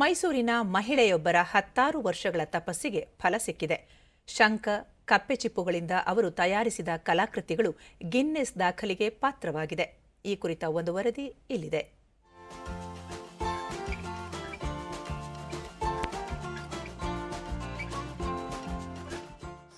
ಮೈಸೂರಿನ ಮಹಿಳೆಯೊಬ್ಬರ ಹತ್ತಾರು ವರ್ಷಗಳ ತಪಸ್ಸಿಗೆ ಫಲ ಸಿಕ್ಕಿದೆ. ಶಂಖ, ಕಪ್ಪೆ ಚಿಪ್ಪುಗಳಿಂದ ಅವರು ತಯಾರಿಸಿದ ಕಲಾಕೃತಿಗಳು ಗಿನ್ನೆಸ್ ದಾಖಲಿಗೆ ಪಾತ್ರವಾಗಿದೆ. ಈ ಕುರಿತ ಒಂದು ವರದಿ ಇಲ್ಲಿದೆ.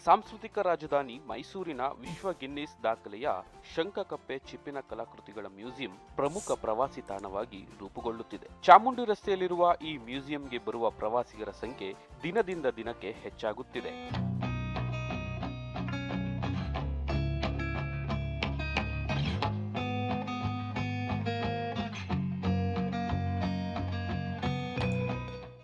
ಸಾಂಸ್ಕೃತಿಕ ರಾಜಧಾನಿ ಮೈಸೂರಿನ ವಿಶ್ವ ಗಿನ್ನಿಸ್ ದಾಖಲೆಯ ಶಂಖಕಪ್ಪೆ ಚಿಪ್ಪಿನ ಕಲಾಕೃತಿಗಳ ಮ್ಯೂಸಿಯಂ ಪ್ರಮುಖ ಪ್ರವಾಸಿ ತಾಣವಾಗಿ ರೂಪುಗೊಳ್ಳುತ್ತಿದೆ. ಚಾಮುಂಡಿ ರಸ್ತೆಯಲ್ಲಿರುವ ಈ ಮ್ಯೂಸಿಯಂಗೆ ಬರುವ ಪ್ರವಾಸಿಗರ ಸಂಖ್ಯೆ ದಿನದಿಂದ ದಿನಕ್ಕೆ ಹೆಚ್ಚಾಗುತ್ತಿದೆ.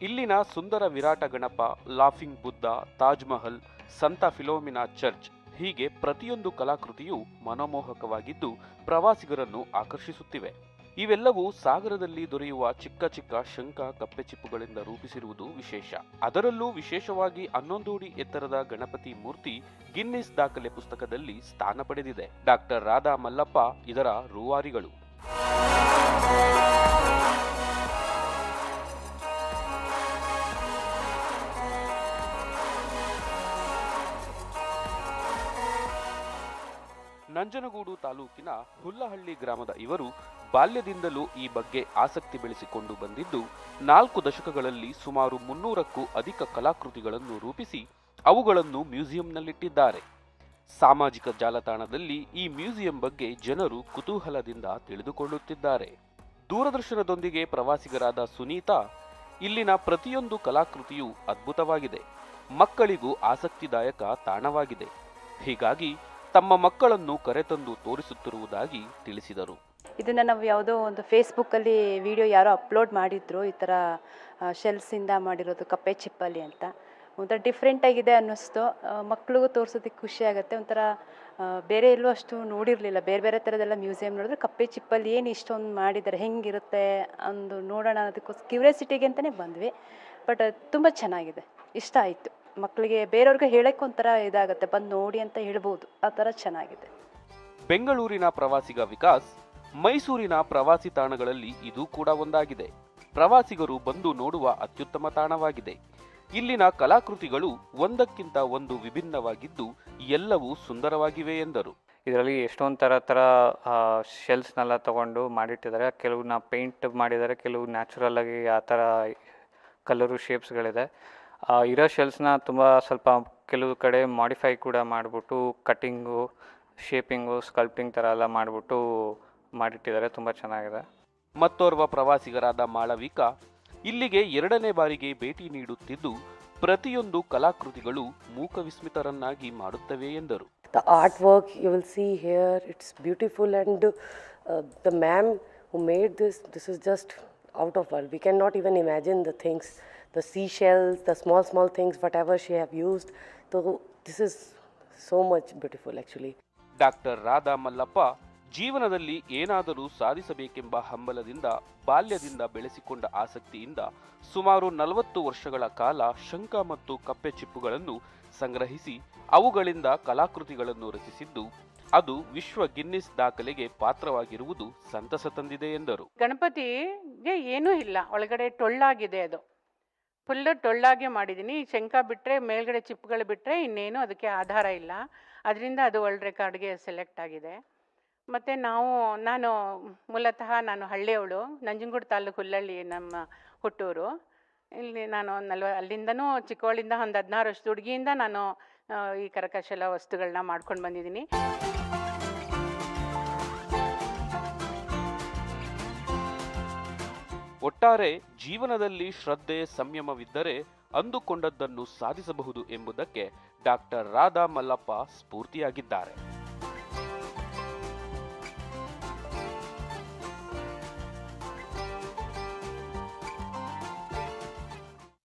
ಇಲ್ಲಿನ ಸುಂದರ ವಿರಾಟ ಗಣಪ, ಲಾಫಿಂಗ್ ಬುದ್ಧ, ತಾಜ್ ಮಹಲ್, ಸಂತ ಫಿಲೋಮಿನಾ ಚರ್ಚ್ ಹೀಗೆ ಪ್ರತಿಯೊಂದು ಕಲಾಕೃತಿಯೂ ಮನಮೋಹಕವಾಗಿದ್ದು ಪ್ರವಾಸಿಗರನ್ನು ಆಕರ್ಷಿಸುತ್ತಿವೆ. ಇವೆಲ್ಲವೂ ಸಾಗರದಲ್ಲಿ ದೊರೆಯುವ ಚಿಕ್ಕ ಚಿಕ್ಕ ಶಂಖ ಕಪ್ಪೆಚಿಪ್ಪುಗಳಿಂದ ರೂಪಿಸಿರುವುದು ವಿಶೇಷ. ಅದರಲ್ಲೂ ವಿಶೇಷವಾಗಿ ಹನ್ನೊಂದು ಅಡಿ ಎತ್ತರದ ಗಣಪತಿ ಮೂರ್ತಿ ಗಿನ್ನಿಸ್ ದಾಖಲೆ ಪುಸ್ತಕದಲ್ಲಿ ಸ್ಥಾನ ಪಡೆದಿದೆ. ಡಾಕ್ಟರ್ ರಾಧಾ ಮಲ್ಲಪ್ಪ, ಇದರ ರೂವಾರಿಗಳು. ನಂಜನಗೂಡು ತಾಲೂಕಿನ ಹುಲ್ಲಹಳ್ಳಿ ಗ್ರಾಮದ ಇವರು ಬಾಲ್ಯದಿಂದಲೂ ಈ ಬಗ್ಗೆ ಆಸಕ್ತಿ ಬೆಳೆಸಿಕೊಂಡು ಬಂದಿದ್ದು, ನಾಲ್ಕು ದಶಕಗಳಲ್ಲಿ ಸುಮಾರು ಮುನ್ನೂರಕ್ಕೂ ಅಧಿಕ ಕಲಾಕೃತಿಗಳನ್ನು ರೂಪಿಸಿ ಅವುಗಳನ್ನು ಮ್ಯೂಸಿಯಂನಲ್ಲಿಟ್ಟಿದ್ದಾರೆ. ಸಾಮಾಜಿಕ ಜಾಲತಾಣದಲ್ಲಿ ಈ ಮ್ಯೂಸಿಯಂ ಬಗ್ಗೆ ಜನರು ಕುತೂಹಲದಿಂದ ತಿಳಿದುಕೊಳ್ಳುತ್ತಿದ್ದಾರೆ. ದೂರದರ್ಶನದೊಂದಿಗೆ ಪ್ರವಾಸಿಗರಾದ ಸುನೀತಾ, ಇಲ್ಲಿನ ಪ್ರತಿಯೊಂದು ಕಲಾಕೃತಿಯೂ ಅದ್ಭುತವಾಗಿದೆ. ಮಕ್ಕಳಿಗೂ ಆಸಕ್ತಿದಾಯಕ ತಾಣವಾಗಿದೆ. ಹೀಗಾಗಿ ತಮ್ಮ ಮಕ್ಕಳನ್ನು ಕರೆತಂದು ತೋರಿಸುತ್ತಿರುವುದಾಗಿ ತಿಳಿಸಿದರು. ಇದನ್ನು ನಾವು ಯಾವುದೋ ಒಂದು ಫೇಸ್ಬುಕ್ಕಲ್ಲಿ ವಿಡಿಯೋ ಯಾರೋ ಅಪ್ಲೋಡ್ ಮಾಡಿದ್ರು, ಈ ಥರ ಶೆಲ್ಸಿಂದ ಮಾಡಿರೋದು ಕಪ್ಪೆ ಚಿಪ್ಪಲ್ಲಿ ಅಂತ. ಒಂಥರ ಡಿಫ್ರೆಂಟಾಗಿದೆ ಅನ್ನಿಸ್ತು. ಮಕ್ಳಿಗೂ ತೋರಿಸೋದಕ್ಕೆ ಖುಷಿ ಆಗುತ್ತೆ. ಒಂಥರ ಬೇರೆ ಎಲ್ಲೂ ಅಷ್ಟು ನೋಡಿರಲಿಲ್ಲ. ಬೇರೆ ಬೇರೆ ಥರದೆಲ್ಲ ಮ್ಯೂಸಿಯಂ ನೋಡಿದ್ರೆ ಕಪ್ಪೆ ಚಿಪ್ಪಲ್ಲಿ ಏನು ಇಷ್ಟೊಂದು ಮಾಡಿದ್ದಾರೆ, ಹೆಂಗಿರುತ್ತೆ ಅಂದು ನೋಡೋಣ ಅದಕ್ಕೋಸ್ಕರ ಕ್ಯೂರಿಯಾಸಿಟಿಗೆ ಅಂತಲೇ ಬಂದ್ವಿ. ಬಟ್ ತುಂಬ ಚೆನ್ನಾಗಿದೆ. ಇಷ್ಟ ಆಯಿತು. ಮಕ್ಕಳಿಗೆ ಬೇರೆಯವ್ರಿಗೆ ಹೇಳಕ್ಕೆ ಒಂಥರ ಇದಾಗುತ್ತೆ. ಬಂದು ನೋಡಿ ಅಂತ ಹೇಳ್ಬೋದು. ಆ ಥರ ಚೆನ್ನಾಗಿದೆ. ಬೆಂಗಳೂರಿನ ಪ್ರವಾಸಿಗ ವಿಕಾಸ್ ಮೈಸೂರಿನ ಪ್ರವಾಸಿ ತಾಣಗಳಲ್ಲಿ ಇದು ಕೂಡ ಒಂದಾಗಿದೆ. ಪ್ರವಾಸಿಗರು ಬಂದು ನೋಡುವ ಅತ್ಯುತ್ತಮ ತಾಣವಾಗಿದೆ. ಇಲ್ಲಿನ ಕಲಾಕೃತಿಗಳು ಒಂದಕ್ಕಿಂತ ಒಂದು ವಿಭಿನ್ನವಾಗಿದ್ದು ಎಲ್ಲವೂ ಸುಂದರವಾಗಿವೆ ಎಂದರು. ಇದರಲ್ಲಿ ಎಷ್ಟೊಂದು ಥರ ಥರ ಶೆಲ್ಸ್ನೆಲ್ಲ ತಗೊಂಡು ಮಾಡಿಟ್ಟಿದ್ದಾರೆ. ಕೆಲವನ್ನ ಪೇಂಟ್ ಮಾಡಿದ್ದಾರೆ ಕೆಲವು ನ್ಯಾಚುರಲ್ ಆಗಿ ಆ ಥರ ಕಲರು ಶೇಪ್ಸ್ಗಳಿದೆ ಇರೋ ಶೆಲ್ಸ್ನ ತುಂಬ ಸ್ವಲ್ಪ ಕೆಲವು ಕಡೆ ಮಾಡಿಫೈ ಕೂಡ ಮಾಡಿಬಿಟ್ಟು ಕಟ್ಟಿಂಗು ಶೇಪಿಂಗು ಸ್ಕಲ್ಪ್ಟಿಂಗ್ ಥರ ಎಲ್ಲ ಮಾಡಿಬಿಟ್ಟು ಮಾಡಿಟ್ಟಿದ್ದಾರೆ. ತುಂಬ ಚೆನ್ನಾಗಿದೆ. ಮತ್ತೋರ್ವ ಪ್ರವಾಸಿಗರಾದ ಮಾಳವಿಕಾ ಇಲ್ಲಿಗೆ ಎರಡನೇ ಬಾರಿಗೆ ಭೇಟಿ ನೀಡುತ್ತಿದ್ದು ಪ್ರತಿಯೊಂದು ಕಲಾಕೃತಿಗಳು ಮೂಕವಿಸ್ಮಿತರನ್ನಾಗಿ ಮಾಡುತ್ತವೆ ಎಂದರು. The art work you will see here it's beautiful and the ma'am who made this this is just out of world we can not even imagine the things, the seashells, the small, small things, whatever she have used. So this is so much beautiful, actually. Doctor Radha Mallappa ಜೀವನದಲ್ಲಿ ಏನಾದರೂ ಸಾಧಿಸಬೇಕೆಂಬ ಹಂಬಲದಿಂದ ಬಾಲ್ಯದಿಂದ ಬೆಳೆಸಿಕೊಂಡ ಆಸಕ್ತಿಯಿಂದ ಸುಮಾರು ನಲವತ್ತು ವರ್ಷಗಳ ಕಾಲ ಶಂಖ ಮತ್ತು ಕಪ್ಪೆ ಚಿಪ್ಪುಗಳನ್ನು ಸಂಗ್ರಹಿಸಿ ಅವುಗಳಿಂದ ಕಲಾಕೃತಿಗಳನ್ನು ರಚಿಸಿದ್ದು ಅದು ವಿಶ್ವ ಗಿನ್ನಿಸ್ ದಾಖಲೆಗೆ ಪಾತ್ರವಾಗಿರುವುದು ಸಂತಸ ತಂದಿದೆ ಎಂದರು ಗಣಪತಿಗೆ ಏನೂ ಇಲ್ಲ ಒಳಗಡೆ ಟೊಳ್ಳಾಗಿದೆ ಅದು ಫುಲ್ಲು ಟೊಳ್ಳಾಗೆ ಮಾಡಿದ್ದೀನಿ. ಶಂಕ ಬಿಟ್ಟರೆ ಮೇಲ್ಗಡೆ ಚಿಪ್ಗಳು ಬಿಟ್ಟರೆ ಇನ್ನೇನು ಅದಕ್ಕೆ ಆಧಾರ ಇಲ್ಲ. ಅದರಿಂದ ಅದು ವರ್ಲ್ಡ್ ರೆಕಾರ್ಡ್ಗೆ ಸೆಲೆಕ್ಟ್ ಆಗಿದೆ. ಮತ್ತು ನಾವು, ನಾನು ಮೂಲತಃ ನಾನು ಹಳ್ಳಿಯವಳು. ನಂಜನಗೂಡು ತಾಲೂಕು ಹುಲ್ಲಳ್ಳಿ ನಮ್ಮ ಹುಟ್ಟೂರು. ಇಲ್ಲಿ ನಾನು ನಲ್ವ, ಅಲ್ಲಿಂದನೂ ಚಿಕ್ಕವಳಿಂದ ಒಂದು ಹದಿನಾರು ವರ್ಷದ ಹುಡುಗಿಯಿಂದ ನಾನು ಈ ಕರಕಶಲ ವಸ್ತುಗಳನ್ನ ಮಾಡ್ಕೊಂಡು ಬಂದಿದ್ದೀನಿ. ಒಟ್ಟಾರೆ ಜೀವನದಲ್ಲಿ ಶ್ರದ್ಧೆ ಸಂಯಮವಿದ್ದರೆ ಅಂದುಕೊಂಡದ್ದನ್ನು ಸಾಧಿಸಬಹುದು ಎಂಬುದಕ್ಕೆ ಡಾಕ್ಟರ್ ರಾಧಾ ಮಲ್ಲಪ್ಪ ಸ್ಫೂರ್ತಿಯಾಗಿದ್ದಾರೆ.